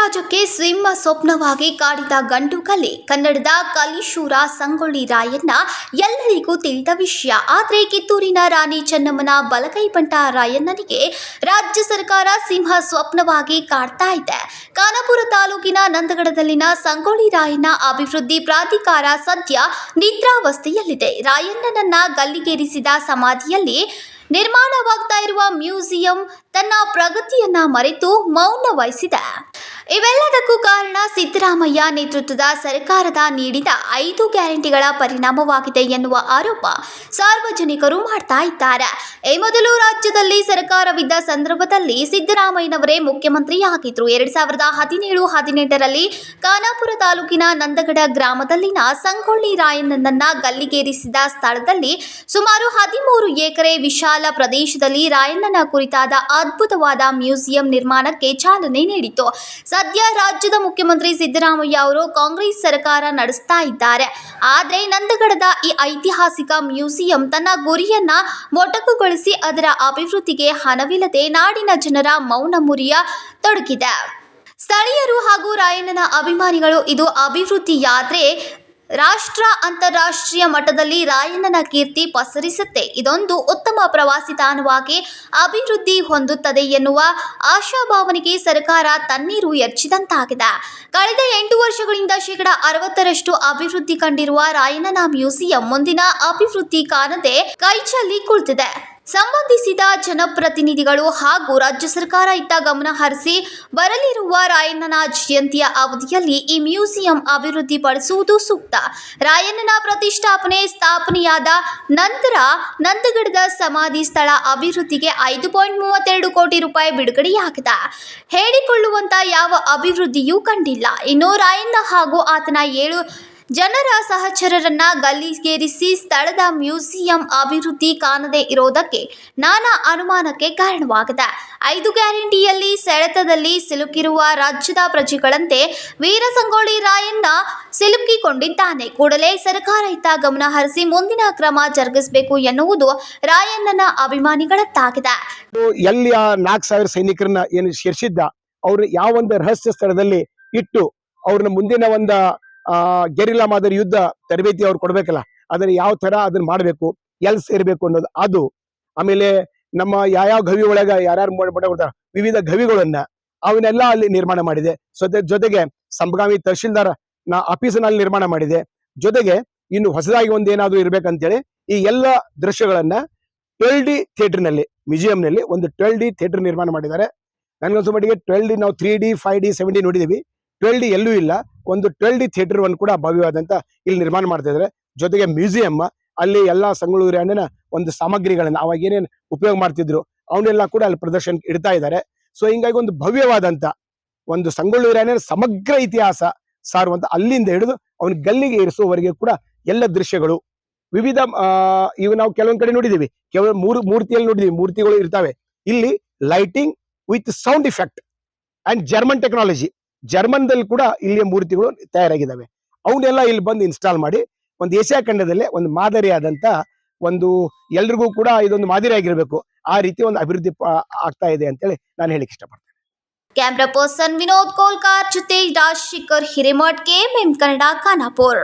ಸಮಾಜಕ್ಕೆ ಸಿಂಹ ಸ್ವಪ್ನವಾಗಿ ಕಾಡಿದ ಗಂಡು ಕಲೆ, ಕನ್ನಡದ ಕಲಿಶೂರ ಸಂಗೊಳ್ಳಿ ರಾಯಣ್ಣ ಎಲ್ಲರಿಗೂ ತಿಳಿದ ವಿಷಯ. ಆದರೆ ಕಿತ್ತೂರಿನ ರಾಣಿ ಚೆನ್ನಮ್ಮನ ಬಲಗೈ ಬಂಟ ರಾಯಣ್ಣನಿಗೆ ರಾಜ್ಯ ಸರ್ಕಾರ ಸಿಂಹ ಸ್ವಪ್ನವಾಗಿ ಕಾಡ್ತಾ ಇದೆ. ಖಾನಾಪುರ ತಾಲೂಕಿನ ನಂದಗಡದಲ್ಲಿನ ಸಂಗೊಳ್ಳಿ ರಾಯಣ್ಣ ಅಭಿವೃದ್ಧಿ ಪ್ರಾಧಿಕಾರ ಸದ್ಯ ನಿದ್ರಾವಸ್ಥೆಯಲ್ಲಿದೆ. ರಾಯಣ್ಣನನ್ನ ಗಲ್ಲಿಗೇರಿಸಿದ ಸಮಾಧಿಯಲ್ಲಿ ನಿರ್ಮಾಣವಾಗ್ತಾ ಇರುವ ಮ್ಯೂಸಿಯಂ ತನ್ನ ಪ್ರಗತಿಯನ್ನ ಮರೆತು ಮೌನ ವಹಿಸಿದೆ. ಇವೆಲ್ಲದಕ್ಕೂ ಕಾರಣ ಸಿದ್ದರಾಮಯ್ಯ ನೇತೃತ್ವದ ಸರ್ಕಾರದ ನೀಡಿದ ಐದು ಗ್ಯಾರಂಟಿಗಳ ಪರಿಣಾಮವಾಗಿದೆ ಎನ್ನುವ ಆರೋಪ ಸಾರ್ವಜನಿಕರು ಮಾಡ್ತಾ ಇದ್ದಾರೆ. ಈ ಮೊದಲು ರಾಜ್ಯದಲ್ಲಿ ಸರ್ಕಾರವಿದ್ದ ಸಂದರ್ಭದಲ್ಲಿ ಸಿದ್ದರಾಮಯ್ಯನವರೇ ಮುಖ್ಯಮಂತ್ರಿಯಾಗಿದ್ದರು. ಎರಡ್ ಸಾವಿರದ ಹದಿನೇಳು, ಹದಿನೆಂಟರಲ್ಲಿ ಖಾನಾಪುರ ತಾಲೂಕಿನ ನಂದಗಡ ಗ್ರಾಮದಲ್ಲಿನ ಸಂಗೊಳ್ಳಿ ರಾಯಣ್ಣನನ್ನ ಗಲ್ಲಿಗೇರಿಸಿದ ಸ್ಥಳದಲ್ಲಿ ಸುಮಾರು ಹದಿಮೂರು ಎಕರೆ ವಿಶಾಲ ಪ್ರದೇಶದಲ್ಲಿ ರಾಯಣ್ಣನ ಕುರಿತಾದ ಅದ್ಭುತವಾದ ಮ್ಯೂಸಿಯಂ ನಿರ್ಮಾಣಕ್ಕೆ ಚಾಲನೆ ನೀಡಿತು ಸದ್ಯ ರಾಜ್ಯದ ಮುಖ್ಯಮಂತ್ರಿ ಸಿದ್ದರಾಮಯ್ಯ ಅವರು ಕಾಂಗ್ರೆಸ್ ಸರ್ಕಾರ ನಡೆಸ್ತಾ ಇದ್ದಾರೆ. ಆದರೆ ನಂದಗಡದ ಈ ಐತಿಹಾಸಿಕ ಮ್ಯೂಸಿಯಂ ತನ್ನ ಗುರಿಯನ್ನ ಮೊಟಕುಗೊಳಿಸಿ ಅದರ ಅಭಿವೃದ್ಧಿಗೆ ಹಣವಿಲ್ಲದೆ ನಾಡಿನ ಜನರ ಮೌನ ಮುರಿಯ ತೊಡಗಿದೆ. ಸ್ಥಳೀಯರು ಹಾಗೂ ರಾಯಣ್ಣನ ಅಭಿಮಾನಿಗಳು ಇದು ಅಭಿವೃದ್ಧಿಯಾದ್ರೆ ರಾಷ್ಟ್ರ ಅಂತಾರಾಷ್ಟ್ರೀಯ ಮಟ್ಟದಲ್ಲಿ ರಾಯಣ್ಣನ ಕೀರ್ತಿ ಪಸರಿಸುತ್ತೆ. ಇದೊಂದು ಉತ್ತಮ ಪ್ರವಾಸಿ ತಾಣವಾಗಿ ಅಭಿವೃದ್ಧಿ ಹೊಂದುತ್ತದೆ ಎನ್ನುವ ಆಶಾಭಾವನೆಗೆ ಸರ್ಕಾರ ತಣ್ಣೀರು ಎರಚಿದಂತಾಗಿದೆ. ಕಳೆದ ಎಂಟು ವರ್ಷಗಳಿಂದ ಶೇಕಡ ಅರವತ್ತರಷ್ಟು ಅಭಿವೃದ್ಧಿ ಕಂಡಿರುವ ರಾಯಣ್ಣನ ಮ್ಯೂಸಿಯಂ ಮುಂದಿನ ಅಭಿವೃದ್ಧಿ ಕಾಣದೆ ಕೈಚಲ್ಲಿ ಕುಳಿತಿದೆ. ಸಂಬಂಧಿಸಿದ ಜನಪ್ರತಿನಿಧಿಗಳು ಹಾಗೂ ರಾಜ್ಯ ಸರ್ಕಾರ ಇತ್ತ ಗಮನ ಹರಿಸಿ ಬರಲಿರುವ ರಾಯಣ್ಣನ ಜಯಂತಿಯ ಅವಧಿಯಲ್ಲಿ ಈ ಮ್ಯೂಸಿಯಂ ಅಭಿವೃದ್ಧಿಪಡಿಸುವುದು ಸೂಕ್ತ. ರಾಯಣ್ಣನ ಪ್ರತಿಷ್ಠಾಪನೆ ಸ್ಥಾಪನೆಯಾದ ನಂತರ ನಂದಗಡದ ಸಮಾಧಿ ಸ್ಥಳ ಅಭಿವೃದ್ಧಿಗೆ ಐದು ಪಾಯಿಂಟ್ ಮೂವತ್ತೆರಡು ಕೋಟಿ ರೂಪಾಯಿ ಬಿಡುಗಡೆಯಾಗಿದೆ. ಹೇಳಿಕೊಳ್ಳುವಂತ ಯಾವ ಅಭಿವೃದ್ಧಿಯೂ ಕಂಡಿಲ್ಲ. ಇನ್ನು ರಾಯಣ್ಣ ಹಾಗೂ ಆತನ ಏಳು ಜನರ ಸಹಚರರನ್ನ ಗಲ್ಲಿಗೇರಿಸಿ ಸ್ಥಳದ ಮ್ಯೂಸಿಯಂ ಅಭಿವೃದ್ಧಿ ಕಾಣದೇ ಇರೋದಕ್ಕೆ ನಾನಾ ಅನುಮಾನಕ್ಕೆ ಕಾರಣವಾಗಿದೆ. ಐದು ಗ್ಯಾರಂಟಿಯಲ್ಲಿ ಸೆಳೆತದಲ್ಲಿ ಸಿಲುಕಿರುವ ರಾಜ್ಯದ ಪ್ರಜೆಗಳಂತೆ ವೀರಸಂಗೋಳಿ ರಾಯಣ್ಣ ಸಿಲುಕಿಕೊಂಡಿದ್ದಾನೆ. ಕೂಡಲೇ ಸರ್ಕಾರ ಇತ್ತ ಗಮನ ಹರಿಸಿ ಮುಂದಿನ ಕ್ರಮ ಜರುಗಿಸಬೇಕು ಎನ್ನುವುದು ರಾಯಣ್ಣನ ಅಭಿಮಾನಿಗಳದ್ದಾಗಿದೆ. ಅದು ಎಲ್ಲಿ ಆ ನಾಲ್ಕು ಸಾವಿರ ಸೈನಿಕರನ್ನ ಏನು ಸೇರಿಸಿದ್ದ ಅವರು ಯಾವ ಒಂದು ರಹಸ್ಯ ಸ್ಥಳದಲ್ಲಿ ಇಟ್ಟು ಅವ್ರನ್ನ ಮುಂದಿನ ಒಂದು ಗೆರಿಲ್ಲಾ ಮಾದರಿ ಯುದ್ಧ ತರಬೇತಿ ಅವ್ರು ಕೊಡ್ಬೇಕಲ್ಲ, ಅದನ್ನ ಯಾವ ತರ ಅದನ್ನ ಮಾಡ್ಬೇಕು ಎಲ್ಲಿ ಸೇರ್ಬೇಕು ಅನ್ನೋದು, ಅದು. ಆಮೇಲೆ ನಮ್ಮ ಯಾವ್ಯಾವ ಗವಿ ಒಳಗ ಯಾರ್ಯಾರು ಮಾಡ್ಕೊಡ್ತಾರ ವಿವಿಧ ಗವಿಗಳನ್ನ ಅವನ್ನೆಲ್ಲ ಅಲ್ಲಿ ನಿರ್ಮಾಣ ಮಾಡಿದೆ. ಜೊತೆ ಜೊತೆಗೆ ಸಂಭಗಾಮಿ ತಹಶೀಲ್ದಾರ ನಾ ಆಫೀಸಿನಲ್ಲಿ ನಿರ್ಮಾಣ ಮಾಡಿದೆ. ಜೊತೆಗೆ ಇನ್ನು ಹೊಸದಾಗಿ ಒಂದೇನಾದ್ರು ಇರ್ಬೇಕಂತೇಳಿ ಈ ಎಲ್ಲ ದೃಶ್ಯಗಳನ್ನ ಟ್ವೆಲ್ ಡಿ ಥಿಯೇಟರ್ನಲ್ಲಿ, ಮ್ಯೂಸಿಯಂನಲ್ಲಿ ಒಂದು ಟ್ವೆಲ್ ಡಿ ಥಿಯೇಟರ್ ನಿರ್ಮಾಣ ಮಾಡಿದ್ದಾರೆ. ನನಗನ್ಸೋ ಮಟ್ಟಿಗೆ ಟ್ವೆಲ್ ಡಿ ನಾವು three D, five D, seven D ನೋಡಿದೀವಿ. ಟ್ವೆಲ್ ಡಿ ಎಲ್ಲೂ ಇಲ್ಲ. ಒಂದು ಟ್ವೆಲ್ ಡಿ ಥಿಯೇಟರ್ ಒಂದು ಕೂಡ ಭವ್ಯವಾದಂತ ಇಲ್ಲಿ ನಿರ್ಮಾಣ ಮಾಡ್ತಾ ಇದ್ದಾರೆ ಜೊತೆಗೆ ಮ್ಯೂಸಿಯಂ, ಅಲ್ಲಿ ಎಲ್ಲ ಸಂಗಳೂರು ಅಣ್ಣನ ಒಂದು ಸಾಮಗ್ರಿಗಳನ್ನ ಅವಾಗ ಏನೇನು ಉಪಯೋಗ ಮಾಡ್ತಿದ್ರು ಅವನ್ನೆಲ್ಲ ಕೂಡ ಅಲ್ಲಿ ಪ್ರದರ್ಶನ ಇಡ್ತಾ ಇದ್ದಾರೆ ಸೊ ಹಿಂಗಾಗಿ ಒಂದು ಭವ್ಯವಾದಂತ ಒಂದು ಸಂಗೊಳ್ಳೂರು ರಾಯಣ್ಣನ ಸಮಗ್ರ ಇತಿಹಾಸ ಸಾರುವಂತ ಅಲ್ಲಿಂದ ಹಿಡಿದು ಅವನ ಗಲ್ಲಿಗೆ ಇರಿಸುವವರೆಗೆ ಕೂಡ ಎಲ್ಲ ದೃಶ್ಯಗಳು. ವಿವಿಧ ಈಗ ನಾವು ಕೆಲವೊಂದ್ ಕಡೆ ನೋಡಿದೀವಿ. ಕೇವಲ ಮೂರು, ಮೂರ್ತಿಯಲ್ಲಿ ನೋಡಿದೀವಿ. ಮೂರ್ತಿಗಳು ಇರ್ತವೆ. ಇಲ್ಲಿ lighting with sound effect and German technology ಜರ್ಮನ್ದಲ್ಲಿ ಕೂಡ ಇಲ್ಲಿಯ ಮೂರ್ತಿಗಳು ತಯಾರಾಗಿದ್ದಾವೆ. ಅವನ್ನೆಲ್ಲ ಇಲ್ಲಿ ಬಂದು ಇನ್ಸ್ಟಾಲ್ ಮಾಡಿ ಒಂದು ಏಷ್ಯಾ ಖಂಡದಲ್ಲೇ ಒಂದು ಮಾದರಿಯಾದಂತ ಒಂದು ಎಲ್ರಿಗೂ ಕೂಡ ಇದೊಂದು ಮಾದರಿ ಆಗಿರ್ಬೇಕು. ಆ ರೀತಿ ಒಂದು ಅಭಿವೃದ್ಧಿ ಆಗ್ತಾ ಇದೆ ಅಂತೇಳಿ ನಾನು ಹೇಳಿಕ್ ಇಷ್ಟಪಡ್ತೇನೆ. ಕ್ಯಾಮ್ರಾ ಪರ್ಸನ್ ವಿನೋದ್ ಕೋಲ್ಕಾರ್ ಜೊತೆ ರಾಜಶೇಖರ್ ಹಿರೇಮಠ್, ಕೆಎಂಎಂ ಕನ್ನಡ, ಖಾನಾಪುರ್.